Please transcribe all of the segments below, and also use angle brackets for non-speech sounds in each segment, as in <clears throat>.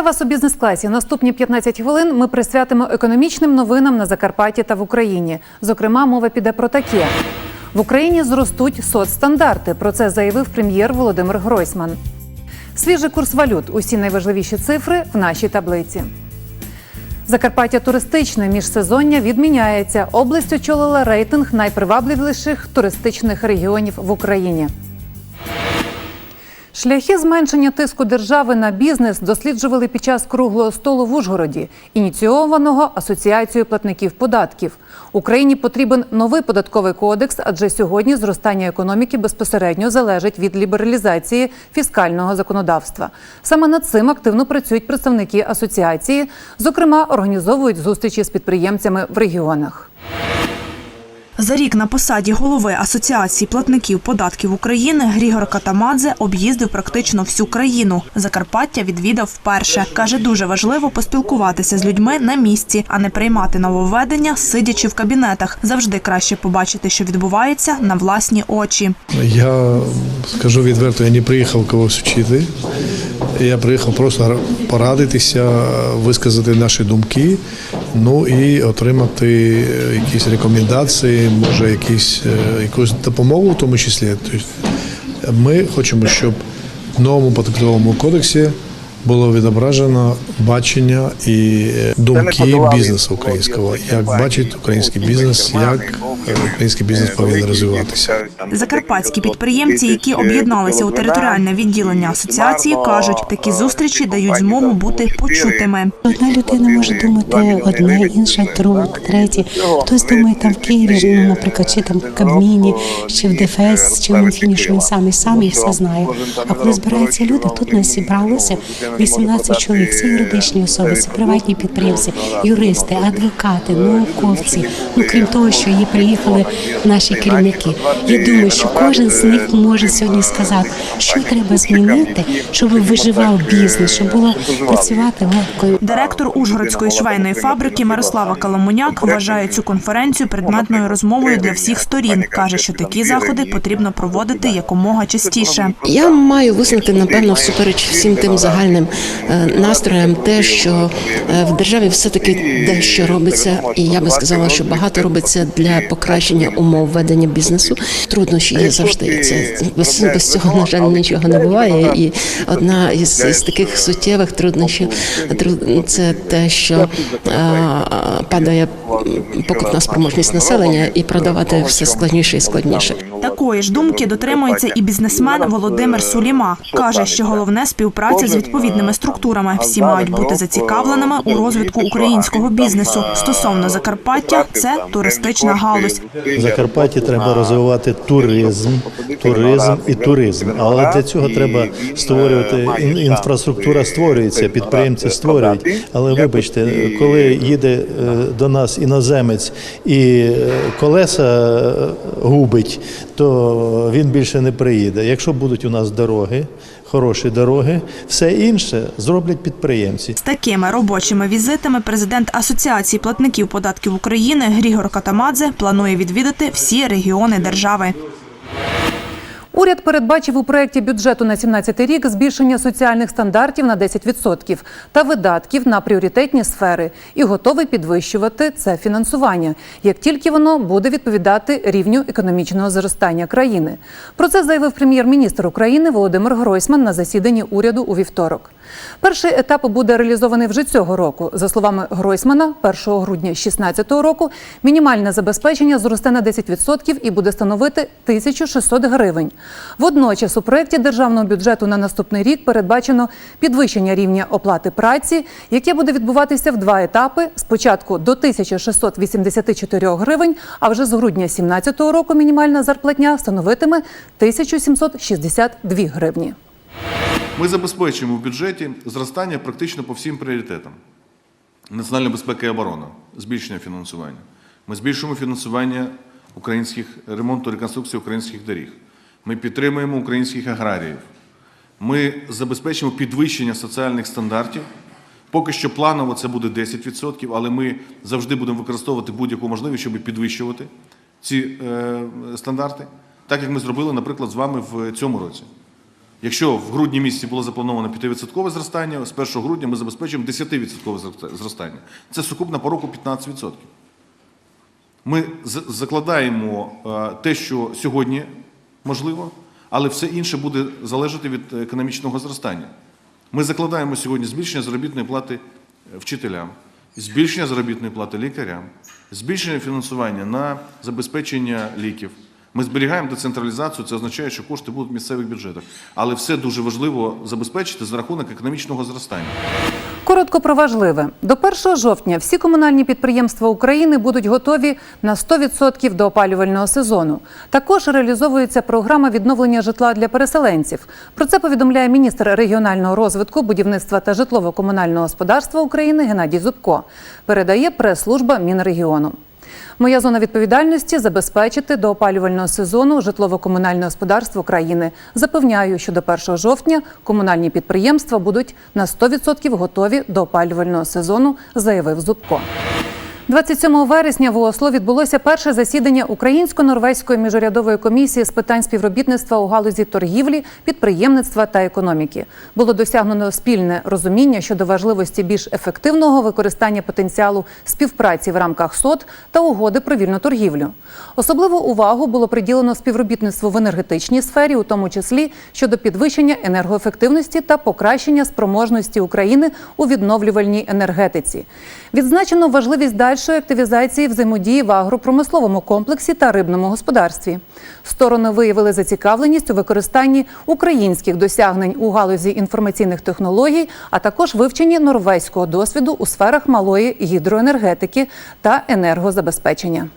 Вітаю вас у бізнес-класі. Наступні 15 хвилин ми присвятимо економічним новинам на Закарпатті та в Україні. Зокрема, мова піде про таке: в Україні зростуть соцстандарти. Про це заявив прем'єр Володимир Гройсман. Свіжий курс валют. Усі найважливіші цифри в нашій таблиці. Закарпаття туристичне міжсезоння відміняється. Область очолила рейтинг найпривабливіших туристичних регіонів в Україні. Шляхи зменшення тиску держави на бізнес досліджували під час круглого столу в Ужгороді, ініційованого Асоціацією платників податків. Україні потрібен новий податковий кодекс, адже сьогодні зростання економіки безпосередньо залежить від лібералізації фіскального законодавства. Саме над цим активно працюють представники асоціації, зокрема, організовують зустрічі з підприємцями в регіонах. За рік на посаді голови Асоціації платників податків України Грігор Катамадзе об'їздив практично всю країну. Закарпаття відвідав вперше. Каже, дуже важливо поспілкуватися з людьми на місці, а не приймати нововведення, сидячи в кабінетах. Завжди краще побачити, що відбувається на власні очі. Я скажу відверто, я не приїхав когось вчити. Я приїхав просто порадитися, висказати наші думки, ну і отримати якісь рекомендації, може, якісь, е, якусь допомогу в тому числі. Тобто Ми хочемо, щоб в новому податковому кодексі було відображено бачення і е, думки бізнесу українського, як бачить український бізнес, як е, український бізнес повинен розвиватися. Закарпатські підприємці, які об'єдналися у територіальне відділення асоціації, кажуть, такі зустрічі дають змогу бути почутими. Одна людина може думати одне, інша друге, третє. Хтось думає там в Києві, ну, наприклад, чи там в Кабміні, чи в ДФС, чи в Мінфіні, що він сам і сам і все знає. А коли збираються люди, тут нас зібралося 18 чоловік. Це юридичні особи, це приватні підприємці, юристи, адвокати, науковці. Ну крім того, що є приїхали наші керівники. Я думаю, що кожен з них може сьогодні сказати, що треба змінити, щоб виживав бізнес, щоб було працювати легко. Директор Ужгородської швейної фабрики Мирослава Каламуняк вважає цю конференцію предметною розмовою для всіх сторін. каже, що такі заходи потрібно проводити якомога частіше. Я маю визнати, напевно, всупереч всім тим загальним е, настроям, те, що е, в державі все-таки дещо робиться, і я би сказала, що багато робиться для покращення умов ведення бізнесу. Труднощі є завжди. Це без, без цього, на жаль, нічого не буває. І одна із, із таких суттєвих труднощів тру- це те, що е, падає покупна спроможність населення, і продавати все складніше і складніше. Такої ж думки дотримується і бізнесмен Володимир Суліма. каже, що головне співпраця з відповідними структурами. Всі мають бути зацікавленими у розвитку українського бізнесу. Стосовно Закарпаття, це туристична галузь. В Закарпатті треба розвивати туризм, туризм і туризм. Але для цього треба створювати інфраструктура створюється, підприємці створюють. Але вибачте, коли їде е, до нас іноземець і е, колеса е, губить, то він більше не приїде. Якщо будуть у нас дороги, хороші дороги, все інше зроблять підприємці. З такими робочими візитами президент Асоціації платників податків України Грігор Катамадзе планує відвідати всі регіони держави. Уряд передбачив у проєкті бюджету на 17 рік збільшення соціальних стандартів на 10% та видатків на пріоритетні сфери і готовий підвищувати це фінансування, як тільки воно буде відповідати рівню економічного зростання країни. Про це заявив прем'єр-міністр України Володимир Гройсман на засіданні уряду у вівторок. Перший етап буде реалізований вже цього року. За словами Гройсмана, 1 грудня 2016 року мінімальне забезпечення зросте на 10% і буде становити 1600 гривень. Водночас у проєкті державного бюджету на наступний рік передбачено підвищення рівня оплати праці, яке буде відбуватися в два етапи: спочатку до 1684 гривень, а вже з грудня 2017 року мінімальна зарплатня становитиме 1762 гривні. Ми забезпечуємо в бюджеті зростання практично по всім пріоритетам. Національна безпека і оборона, збільшення фінансування. Ми збільшуємо фінансування українських ремонту реконструкції українських доріг. Ми підтримуємо українських аграріїв. Ми забезпечимо підвищення соціальних стандартів. Поки що планово це буде 10%, але ми завжди будемо використовувати будь-яку можливість, щоб підвищувати ці е, стандарти, так як ми зробили, наприклад, з вами в цьому році. Якщо в грудні місяці було заплановано 5% зростання, з 1 грудня ми забезпечуємо 10% зростання. Це сукупно по року 15%. Ми закладаємо е, те, що сьогодні можливо, але все інше буде залежати від економічного зростання. Ми закладаємо сьогодні збільшення заробітної плати вчителям, збільшення заробітної плати лікарям, збільшення фінансування на забезпечення ліків. Ми зберігаємо децентралізацію, це означає, що кошти будуть в місцевих бюджетах. Але все дуже важливо забезпечити за рахунок економічного зростання. Коротко про важливе. До 1 жовтня всі комунальні підприємства України будуть готові на 100% до опалювального сезону. Також реалізовується програма відновлення житла для переселенців. Про це повідомляє міністр регіонального розвитку, будівництва та житлово-комунального господарства України Геннадій Зубко. Передає прес-служба Мінрегіону. Моя зона відповідальності забезпечити до опалювального сезону житлово-комунальне господарство країни. Запевняю, що до 1 жовтня комунальні підприємства будуть на 100% готові до опалювального сезону, заявив Зубко. 27 вересня в Осло відбулося перше засідання Українсько-норвезької міжурядової комісії з питань співробітництва у галузі торгівлі, підприємництва та економіки. Було досягнено спільне розуміння щодо важливості більш ефективного використання потенціалу співпраці в рамках СОД та угоди про вільну торгівлю. Особливу увагу було приділено співробітництву в енергетичній сфері, у тому числі щодо підвищення енергоефективності та покращення спроможності України у відновлювальній енергетиці. Відзначено важливість дальшої активізації взаємодії в агропромисловому комплексі та рибному господарстві. Сторони виявили зацікавленість у використанні українських досягнень у галузі інформаційних технологій, а також вивченні норвезького досвіду у сферах малої гідроенергетики та енергозабезпечення.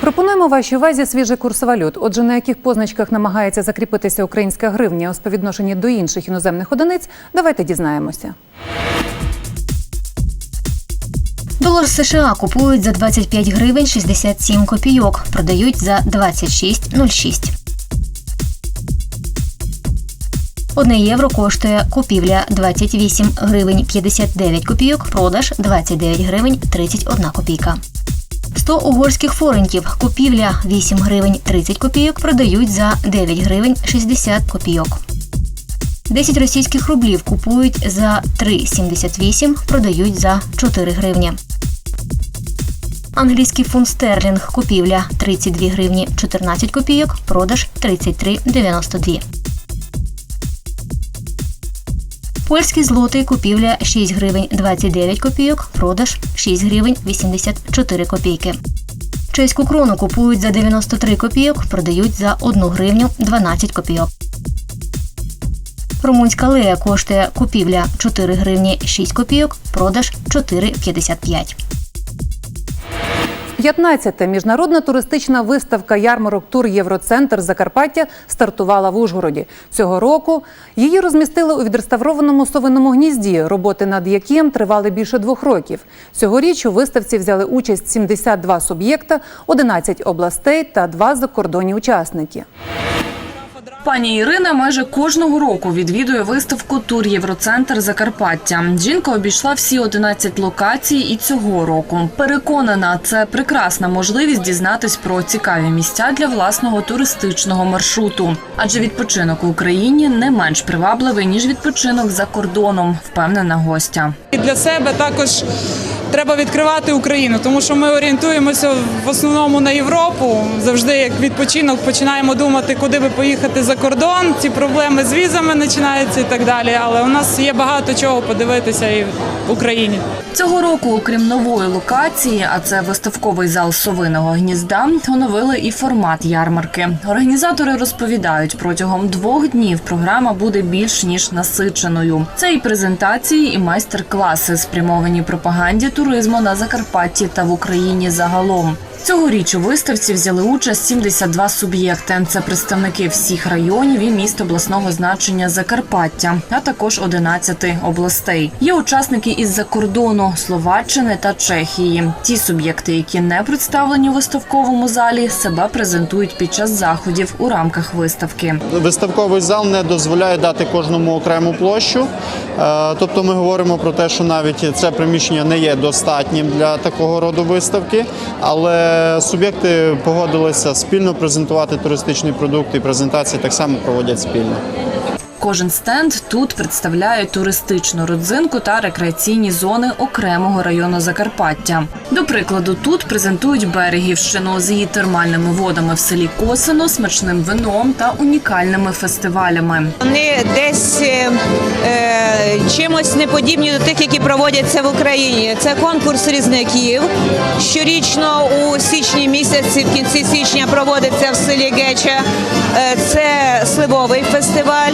Пропонуємо вашій увазі свіжий курс валют. Отже, на яких позначках намагається закріпитися українська гривня у співвідношенні до інших іноземних одиниць, давайте дізнаємося. Долар США купують за 25 гривень 67 копійок, продають за 26,06. Одне євро коштує купівля 28 гривень 59 копійок, продаж 29 гривень 31 копійка. 100 угорських форентів, купівля 8 гривень 30 копійок, продають за 9 гривень 60 копійок. 10 російських рублів купують за 3,78, продають за 4 гривні. Англійський фунт стерлінг купівля 32 гривні 14 копійок, продаж 33,92. Польський злотий купівля 6 гривень 29 копійок, продаж 6 гривень 84 копійки. Чеську крону купують за 93 копійок, продають за 1 гривню 12 копійок. Румунська лея коштує купівля 4 гривні 6 копійок, продаж 4,55. 15-та міжнародна туристична виставка ярмарок Тур Євроцентр Закарпаття стартувала в Ужгороді. Цього року її розмістили у відреставрованому совиному гнізді, роботи над яким тривали більше двох років. Цьогоріч у виставці взяли участь 72 суб'єкта, 11 областей та два закордонні учасники. Пані Ірина майже кожного року відвідує виставку Тур Євроцентр Закарпаття. Жінка обійшла всі 11 локацій і цього року. Переконана, це прекрасна можливість дізнатись про цікаві місця для власного туристичного маршруту. Адже відпочинок у Україні не менш привабливий ніж відпочинок за кордоном, впевнена гостя. І для себе також треба відкривати Україну, тому що ми орієнтуємося в основному на Європу. Завжди як відпочинок починаємо думати, куди би поїхати за кордон. Ці проблеми з візами починаються і так далі. Але у нас є багато чого подивитися і в Україні. Цього року, окрім нової локації, а це виставковий зал совиного гнізда, оновили і формат ярмарки. Організатори розповідають, протягом двох днів програма буде більш ніж насиченою. Це і презентації, і майстер-класи, спрямовані пропаганді туризму на Закарпатті та в Україні загалом. Цьогоріч у виставці взяли участь 72 суб'єкти. Це представники всіх районів і міст обласного значення Закарпаття, а також 11 областей. Є учасники із-за кордону Словаччини та Чехії. Ті суб'єкти, які не представлені у виставковому залі, себе презентують під час заходів у рамках виставки. Виставковий зал не дозволяє дати кожному окрему площу. Е, Тобто ми говоримо про те, що навіть це приміщення не є достатнім для такого роду виставки, але суб'єкти погодилися спільно презентувати туристичний продукт і презентації так само проводять спільно. Кожен стенд тут представляє туристичну родзинку та рекреаційні зони окремого району Закарпаття. До прикладу, тут презентують берегівщину з її термальними водами в селі Косино, смачним вином та унікальними фестивалями. Вони десь е, е, чимось не подібні до тих, які проводяться в Україні. Це конкурс різників. Щорічно у січні місяці, в кінці січня, проводиться в селі Геча. Е, це сливовий фестиваль.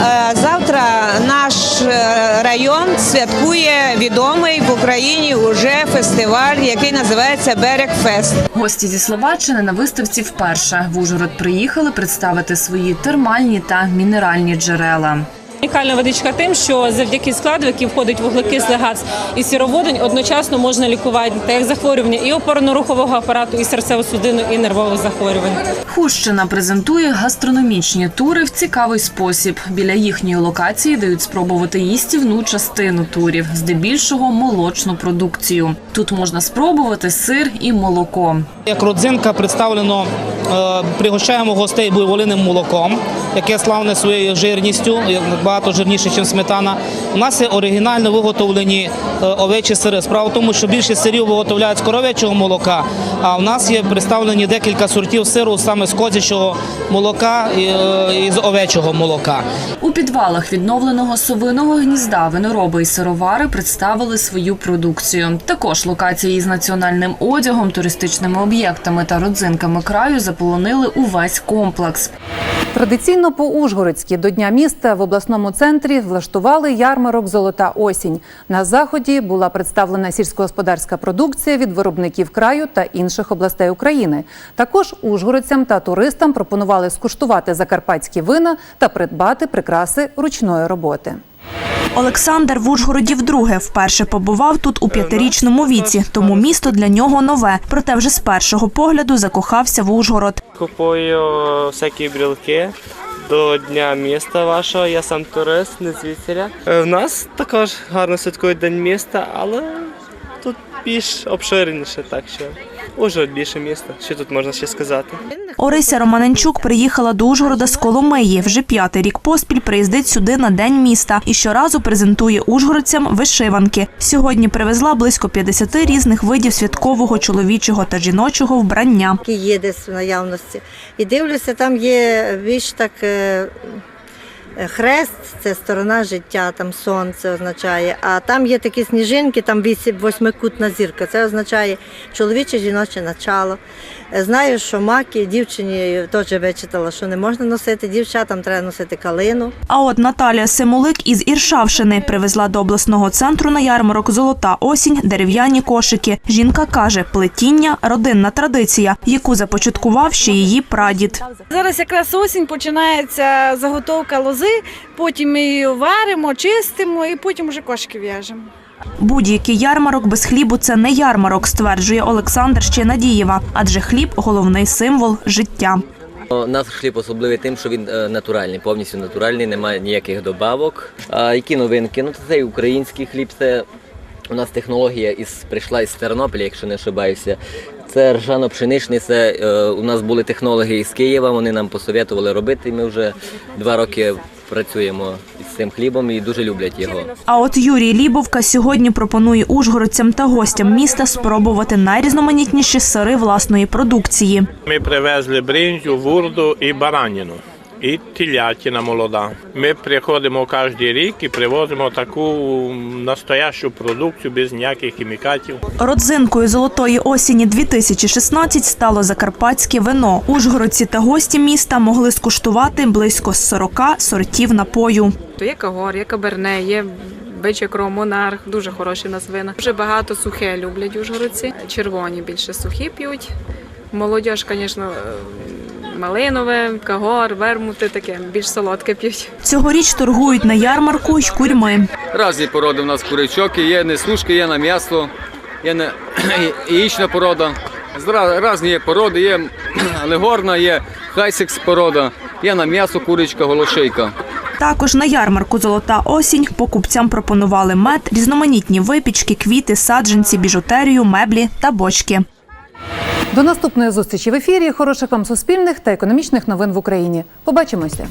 Е, завтра наш е, район святкує відомий в Україні уже фестиваль, який називається Берегфест. Гості зі Словаччини на виставці вперше в Ужгород приїхали представити свої термальні та мінеральні джерела. Унікальна водичка тим, що завдяки складу, в який входить вуглекислий газ і сіроводень, одночасно можна лікувати як захворювання і опорно-рухового апарату, і серцево-судинного, і нервових захворювань. Хущина презентує гастрономічні тури в цікавий спосіб. Біля їхньої локації дають спробувати їстівну частину турів, здебільшого молочну продукцію. Тут можна спробувати сир і молоко. Як родзинка представлено, е, пригощаємо гостей буйволиним молоком, яке славне своєю жирністю, багато жирніше, ніж сметана. У нас є оригінально виготовлені е, овечі сири. Справа в тому, що більше сирів виготовляють з коров'ячого молока, а в нас є представлені декілька сортів сиру саме з козячого молока е, і з овечого молока. У підвалах відновленого совиного гнізда винороби і сировари представили свою продукцію. Також локації з національним одягом, туристичними об'єктами та родзинками краю заполонили увесь комплекс. Традиційно по-ужгородськи до Дня міста в обласному центрі влаштували ярмарок Золота осінь. На заході була представлена сільськогосподарська продукція від виробників краю та інших областей України. Також ужгородцям та туристам пропонували скуштувати закарпатські вина та придбати прикраси ручної роботи. Олександр в Ужгороді вдруге вперше побував тут у п'ятирічному віці, тому місто для нього нове. Проте вже з першого погляду закохався в Ужгород. Купую всякі брілки до Дня міста вашого. Я сам турист, не звідсіля. Е, В нас також гарно святкують День міста, але тут більш обширніше, так що Ужгород більше міста. Що тут можна ще сказати? Орися Романенчук приїхала до Ужгорода з Коломиї. Вже п'ятий рік поспіль приїздить сюди на день міста і щоразу презентує ужгородцям вишиванки. Сьогодні привезла близько 50 різних видів святкового чоловічого та жіночого вбрання. які є десь в наявності. І дивлюся, там є більш так е, хрест, це сторона життя, там сонце означає. А там є такі сніжинки, там вісім- восьмикутна зірка. Це означає чоловіче, жіноче начало. Е, Знаю, що маки дівчині теж вичитала, що не можна носити, дівчатам треба носити калину. А от Наталія Семулик із Іршавшини привезла до обласного центру на ярмарок Золота осінь дерев'яні кошики. Жінка каже, плетіння родинна традиція, яку започаткував ще її прадід. Зараз якраз осінь починається заготовка лози, потім ми її варимо, чистимо і потім вже кошики в'яжемо. Будь-який ярмарок без хлібу це не ярмарок, стверджує Олександр Щенадієва, адже хліб головний символ життя. У нас хліб особливий тим, що він е, натуральний, повністю натуральний, немає ніяких добавок. А які новинки? Ну, це цей український хліб, це у нас технологія із, прийшла із Тернополя, якщо не ошибаюся. Це ржано-пшеничний, це е, у нас були технологи із Києва, вони нам посоветували робити, ми вже два роки працюємо з цим хлібом і дуже люблять його. А от Юрій Лібовка сьогодні пропонує ужгородцям та гостям міста спробувати найрізноманітніші сири власної продукції. Ми привезли бринзю, вурду і бараніну. І телятина молода. Ми приходимо кожен рік і привозимо таку настоящу продукцію без ніяких хімікатів. Родзинкою золотої осені 2016 стало закарпатське вино. Ужгородці та гості міста могли скуштувати близько 40 сортів напою. То є кагор, є каберне, є биче кров, монарх, дуже хороші нас вина. Дуже багато сухе люблять ужгородці. Червоні більше сухі п'ють. Молодіж, звісно, малинове, кагор, вермути таке, більш солодке п'ють. Цьогоріч торгують на ярмарку й курьми. Разні породи у нас курячок, є не сушки, є на м'ясо, є на <clears throat> яєчна порода. Різні є породи, є <clears throat> легорна, є хайсекс порода, є на м'ясо курочка, голошейка. Також на ярмарку Золота осінь покупцям пропонували мед, різноманітні випічки, квіти, саджанці, біжутерію, меблі та бочки. До наступної зустрічі в ефірі. Хороших вам суспільних та економічних новин в Україні. Побачимося.